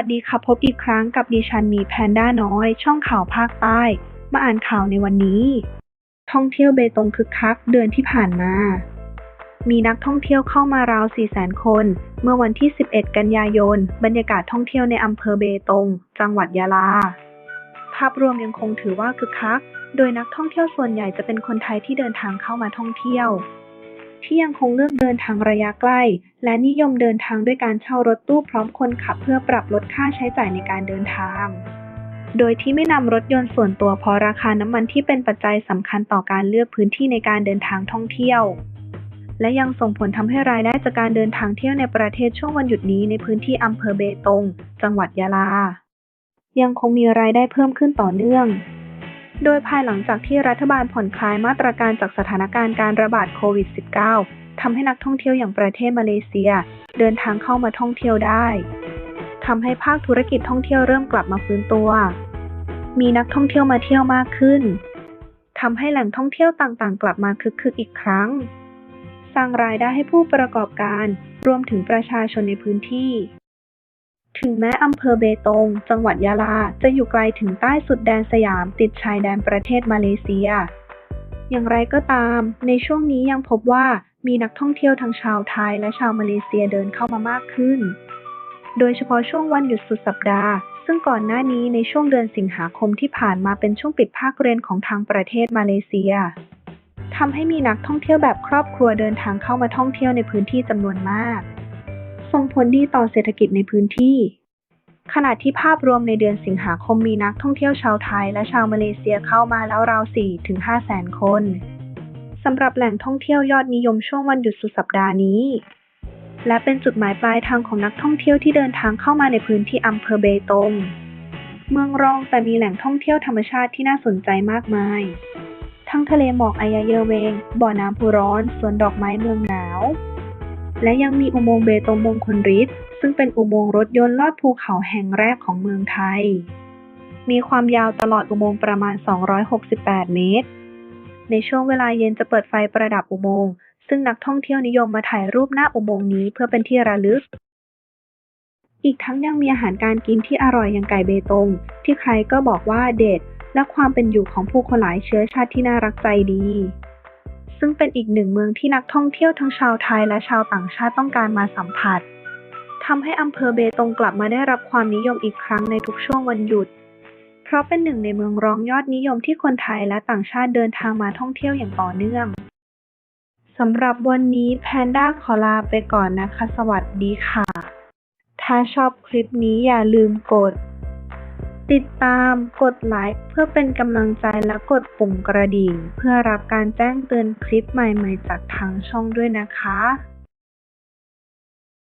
วัสดีค่ะพบอีกครั้งกับดิฉันมีแพนด้าน้อย ช่องข่าวภาคใต้ มาอ่านข่าวในวันนี้ ท่องเที่ยวเบตงคึกคักเดือนที่ผ่านมา มีนักท่องเที่ยวเข้ามาราว 400,000 คน เมื่อวันที่ 11 กันยายน บรรยากาศท่องเที่ยวในอำเภอเบตง จังหวัดยะลา ภาพรวมยังคงถือว่าคึกคัก โดยนักท่องเที่ยวส่วนใหญ่จะเป็นคนไทยที่เดินทางเข้ามาท่องเที่ยว ที่ยังคงเลือกเดินทางระยะใกล้ และนิยมเดินทางด้วยการเช่ารถตู้พร้อมคนขับเพื่อปรับลดค่าใช้จ่ายในการเดินทาง โดยที่ไม่นำรถยนต์ส่วนตัวเพราะราคาน้ำมันที่เป็นปัจจัยสำคัญต่อการเลือกพื้นที่ในการเดินทางท่องเที่ยว และยังส่งผลทำให้รายได้จากการเดินทางเที่ยวในประเทศช่วงวันหยุดนี้ในพื้นที่อำเภอเบตง จังหวัดยะลา ยังคงมีรายได้เพิ่มขึ้นต่อเนื่อง โดยภายหลังจากที่รัฐบาลผ่อนคลายมาตรการจากสถานการณ์การระบาดโควิด -19 ทำให้นักท่องเที่ยวอย่างประเทศมาเลเซีย เดินทางเข้ามาท่องเที่ยวได้ทำให้ภาคธุรกิจท่องเที่ยวเริ่มกลับมาฟื้นตัว มีนักท่องเที่ยวมาเที่ยวมากขึ้นทำให้แหล่งท่องเที่ยวต่างๆ กลับมาคึกคืนอีกครั้ง สร้างรายได้ให้ผู้ประกอบการ รวมถึงประชาชนในพื้นที่ ถึงแม้อำเภอเบตง จังหวัดยะลา จะอยู่ไกลถึงใต้สุดแดนสยามติดชายแดนประเทศมาเลเซีย อย่างไรก็ตาม ในช่วงนี้ยังพบว่ามีนักท่องเที่ยวทั้งชาวไทยและชาวมาเลเซียเดินเข้ามามากขึ้น โดยเฉพาะช่วงวันหยุดสุดสัปดาห์ ซึ่งก่อนหน้านี้ในช่วงเดือนสิงหาคมที่ผ่านมาเป็นช่วงปิดภาคเรียนของทางประเทศมาเลเซียทำให้มีนักท่องเที่ยวแบบครอบครัวเดินทางเข้ามาท่องเที่ยวในพื้นที่จำนวนมาก ส่งผลดีต่อเศรษฐกิจในพื้นที่ ขณะที่ภาพรวมในเดือนสิงหาคมมีนักท่องเที่ยวชาวไทยและชาวมาเลเซียเข้ามาแล้วราว 4-5 แสนคนสำหรับแหล่งท่องเที่ยวยอดนิยมช่วงวันหยุดสุดสัปดาห์นี้ และเป็นจุดหมายปลายทางของนักท่องเที่ยวที่เดินทางเข้ามาในพื้นที่อำเภอเบตง เมืองรองแต่มีแหล่งท่องเที่ยวธรรมชาติที่น่าสนใจมากมาย ทั้งทะเลหมอกอายาเยอเวง บ่อน้ำพุร้อน สวนดอกไม้เมืองหนาว และยังมีอุโมงค์เบตงมงคลฤทธิ์ซึ่งเป็นอุโมงค์รถยนต์ลอดภูเขาแห่งแรกของเมืองไทย มีความยาวตลอดอุโมงค์ประมาณ 268 เมตร ในช่วงเวลาเย็นจะเปิดไฟประดับอุโมงค์ซึ่งนักท่องเที่ยวนิยมมาถ่ายรูปหน้าอุโมงค์นี้เพื่อเป็นที่ระลึก อีกทั้งยังมีอาหารการกินที่อร่อยอย่างไก่เบตง ที่ใครก็บอกว่าเด็ด และความเป็นอยู่ของผู้คนหลายเชื้อชาติที่น่ารักใจดี ซึ่งเป็นอีกหนึ่งเมืองที่นักท่องเที่ยวทั้งชาวไทยและชาวต่างชาติต้องการมาสัมผัสทำให้อำเภอเบตงกลับมาได้รับความนิยมอีกครั้งในทุกช่วงวันหยุด เพราะเป็นหนึ่งในเมืองรองยอดนิยมที่คนไทยและต่างชาติเดินทางมาท่องเที่ยวอย่างต่อเนื่องสำหรับวันนี้แพนด้าขอลาไปก่อนนะคะ สวัสดีค่ะ ถ้าชอบคลิปนี้อย่าลืมกด ติดตามกดไลค์เพื่อเป็นกำลังใจและกดปุ่มกระดิ่ง เพื่อรับการแจ้งเตือนคลิปใหม่ๆจากทางช่องด้วยนะคะ